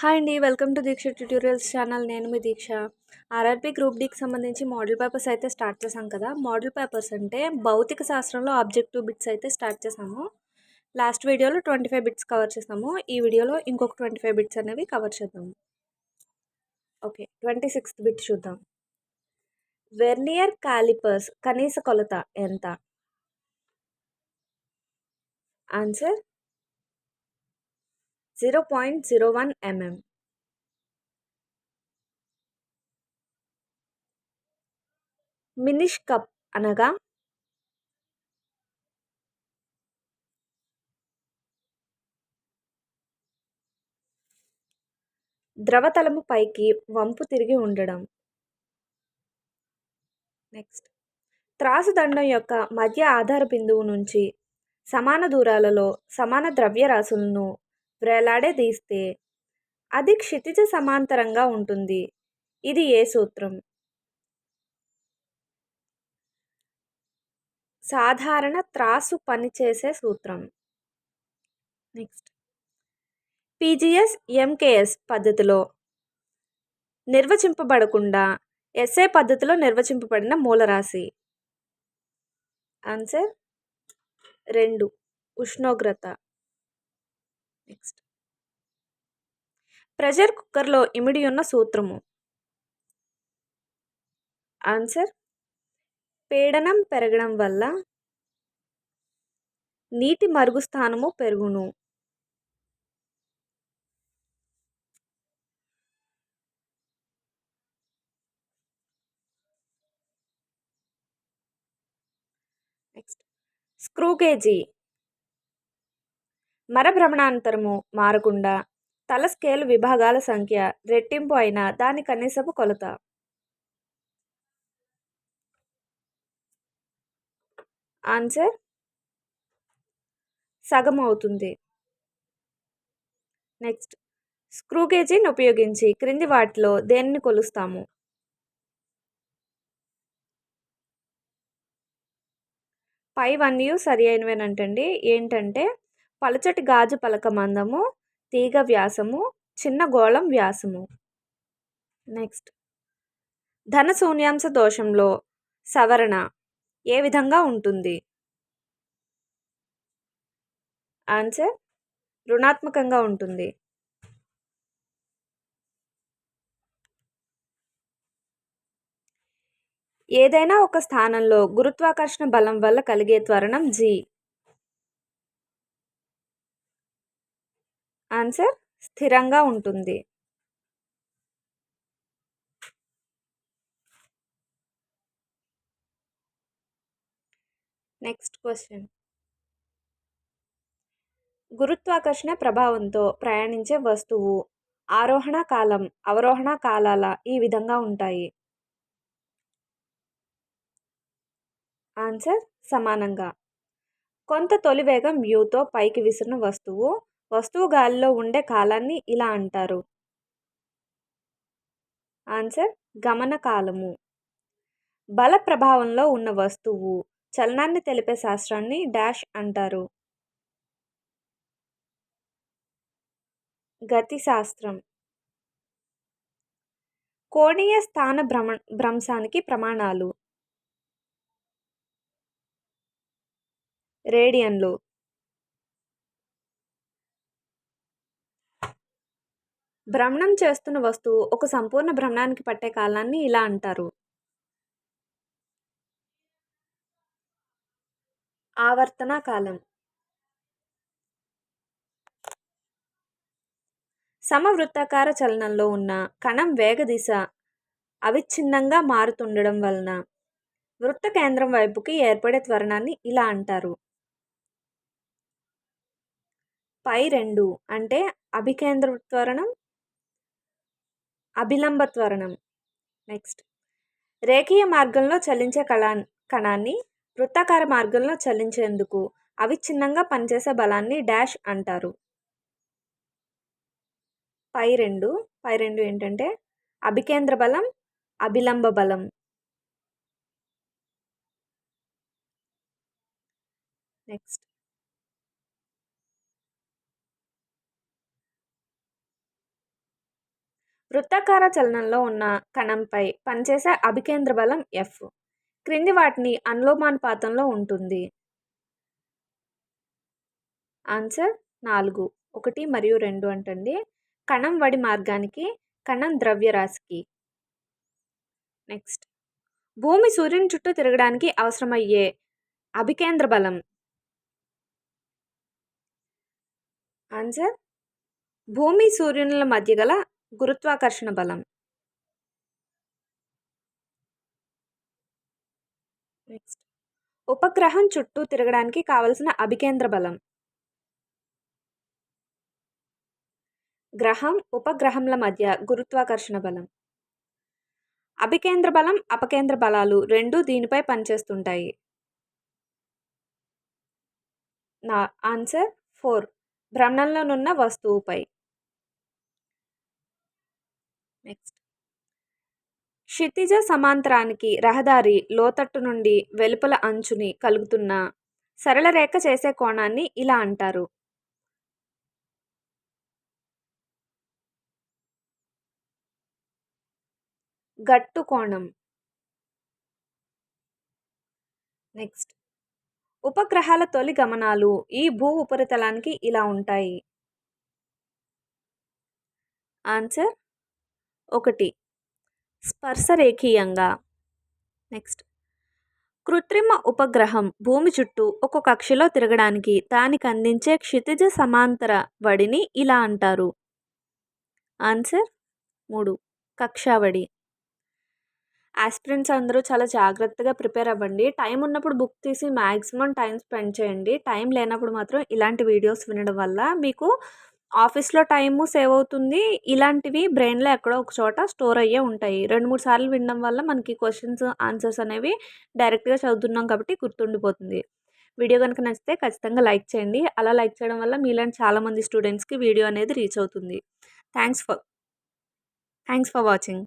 Hi అండి welcome to Deeksha tutorials channel. నేను మీ దీక్ష. ఆర్ఆర్బీ గ్రూప్ డీకి సంబంధించి మోడల్ పేపర్స్ అయితే స్టార్ట్ చేసాం కదా. మోడల్ పేపర్స్ అంటే భౌతిక శాస్త్రంలో ఆబ్జెక్టివ్ బిట్స్ అయితే స్టార్ట్ చేసాము లాస్ట్ వీడియోలో ట్వంటీ ఫైవ్ బిట్స్ కవర్ చేసాము ఈ వీడియోలో ఇంకొక ట్వంటీ ఫైవ్ బిట్స్ అనేవి కవర్ చేద్దాము. ఓకే ట్వంటీ సిక్స్త్ బిట్ చూద్దాం. వెర్నియర్ కాలిపర్స్ కనీస కొలత ఎంత? Answer zero point zero one mm meniscus అనగా ద్రవతలము పైకి వంపు తిరిగి ఉండడం. నెక్స్ట్ త్రాసు దండం యొక్క మధ్య ఆధార బిందువు నుంచి సమాన దూరాలలో సమాన ద్రవ్యరాశులను వేలాడదీస్తే అది క్షితిజ సమాంతరంగా ఉంటుంది. ఇది ఏ సూత్రం? సాధారణ త్రాసు పనిచేసే సూత్రం. నెక్స్ట్. పీజీఎస్ ఎంకేఎస్ పద్ధతిలో నిర్వచింపబడకుండా ఎస్ఏ పద్ధతిలో నిర్వచింపబడిన మూలరాశి. ఆన్సర్ రెండు. ఉష్ణోగ్రత. నెక్స్ట్ ప్రెషర్ కుక్కర్లో ఇమిడి ఉన్న సూత్రము. ఆన్సర్. పీడనం పెరగడం వల్ల నీటి మరుగు స్థానము పెరుగును. నెక్స్ట్ స్క్రూ కేజీ మరభ్రమణాంతరము మారకుండా తల స్కేలు విభాగాల సంఖ్య రెట్టింపు అయిన దాని కనీసపు కొలత. ఆన్సర్? సగం అవుతుంది నెక్స్ట్. స్క్రూ గేజీని ఉపయోగించి క్రింది వాటిలో దేనిని కొలుస్తాము? పై వన్ యూ సరి అయినవేనంటండి. ఏంటంటే పలచటి గాజు పలక మందము తీగ వ్యాసము చిన్న గోళం వ్యాసము. నెక్స్ట్ ధన శూన్యాంశ దోషంలో సవరణ ఏ విధంగా ఉంటుంది? ఆన్సర్ రుణాత్మకంగా ఉంటుంది. ఏదైనా ఒక స్థానంలో గురుత్వాకర్షణ బలం వల్ల కలిగే త్వరణం జీ ఆన్సర్ స్థిరంగా ఉంటుంది. Next question. గురుత్వాకర్షణ ప్రభావంతో ప్రయాణించే వస్తువు ఆరోహణ కాలం అవరోహణ కాలాల ఈ విధంగా ఉంటాయి. ఆన్సర్ సమానంగా. కొంత తొలి వేగం యూతో పైకి విసిరిన వస్తువు వస్తువు గాలిలో ఉండే కాలాన్ని ఇలా అంటారు. ఆన్సర్ గమనకాలము. బల ప్రభావంలో ఉన్న వస్తువు చలనాన్ని తెలిపే శాస్త్రాన్ని డాష్ అంటారు. గతి శాస్త్రం కోణీయ స్థాన భ్రమ భ్రంశానికి ప్రమాణాలు. రేడియన్లు. భ్రమణం చేస్తున్న వస్తువు ఒక సంపూర్ణ భ్రమణానికి పట్టే కాలాన్ని ఇలా అంటారు. ఆవర్తన కాలం. సమవృత్తాకార చలనంలో ఉన్న కణం వేగదిశ అవిచ్ఛిన్నంగా మారుతుండడం వలన వృత్త కేంద్రం వైపుకి ఏర్పడే త్వరణాన్ని ఇలా అంటారు. పై రెండు అంటే అభికేంద్ర త్వరణం అభిలంబ త్వరణం నెక్స్ట్. రేఖీయ మార్గంలో చలించే కళా కణాన్ని వృత్తాకార మార్గంలో చలించేందుకు అవిచ్ఛిన్నంగా పనిచేసే బలాన్ని డాష్ అంటారు. పై రెండు పై రెండు ఏంటంటే అభికేంద్ర బలం అభిలంబ బలం. నెక్స్ట్. వృత్తాకార చలనంలో ఉన్న కణంపై పనిచేసే అభికేంద్ర బలం ఎఫ్ క్రింది వాటిని అనులోమానుపాతంలో ఉంటుంది. ఆన్సర్ నాలుగు ఒకటి మరియు రెండు అంటండి. కణం వడి మార్గానికి కణం ద్రవ్యరాశికి నెక్స్ట్ భూమి సూర్యుని చుట్టూ తిరగడానికి అవసరమయ్యే అభికేంద్ర బలం. ఆన్సర్ భూమి సూర్యునుల మధ్య గల గురుత్వాకర్షణ బలం. నెక్స్ట్ ఉపగ్రహం చుట్టూ తిరగడానికి కావలసిన అభికేంద్ర బలం. గ్రహం ఉపగ్రహంల మధ్య గురుత్వాకర్షణ బలం. అభికేంద్ర బలం అపకేంద్ర బలాలు రెండూ దీనిపై పనిచేస్తుంటాయి. నా ఆన్సర్ ఫోర్. భ్రమణంలోనున్న వస్తువుపై. నెక్స్ట్ క్షితిజ సమాంతరానికి రహదారి లోతట్టు నుండి వెలుపల అంచుని కలుగుతున్న సరళ రేఖ చేసే కోణాన్ని ఇలా అంటారు. గట్టు కోణం. నెక్స్ట్ ఉపగ్రహాల తొలి గమనాలు ఈ భూ ఉపరితలానికి ఇలా ఉంటాయి. ఆన్సర్ ఒకటి. స్పర్శరేఖీయంగా. నెక్స్ట్. కృత్రిమ ఉపగ్రహం భూమి చుట్టూ ఒక కక్షలో తిరగడానికి దానికి అందించే క్షితిజ సమాంతర వడిని ఇలా అంటారు. ఆన్సర్? మూడు. కక్షావడి ఆస్పిరెంట్స్ అందరూ చాలా జాగ్రత్తగా ప్రిపేర్ అవ్వండి. టైం ఉన్నప్పుడు బుక్ తీసి మ్యాక్సిమం టైం స్పెండ్ చేయండి. టైం లేనప్పుడు మాత్రం ఇలాంటి వీడియోస్ వినడం వల్ల మీకు ఆఫీస్లో టైము సేవ్ అవుతుంది ఇలాంటివి బ్రెయిన్లో ఎక్కడో ఒక చోట స్టోర్ అయ్యే ఉంటాయి. రెండు మూడు సార్లు వినడం వల్ల మనకి క్వశ్చన్స్ ఆన్సర్స్ అనేవి డైరెక్ట్గా చదువుతున్నాం కాబట్టి గుర్తుండిపోతుంది. వీడియో కనుక నచ్చితే ఖచ్చితంగా లైక్ చేయండి. అలా లైక్ చేయడం వల్ల మీలాంటి చాలామంది స్టూడెంట్స్కి వీడియో అనేది రీచ్ అవుతుంది. Thanks for thanks for watching.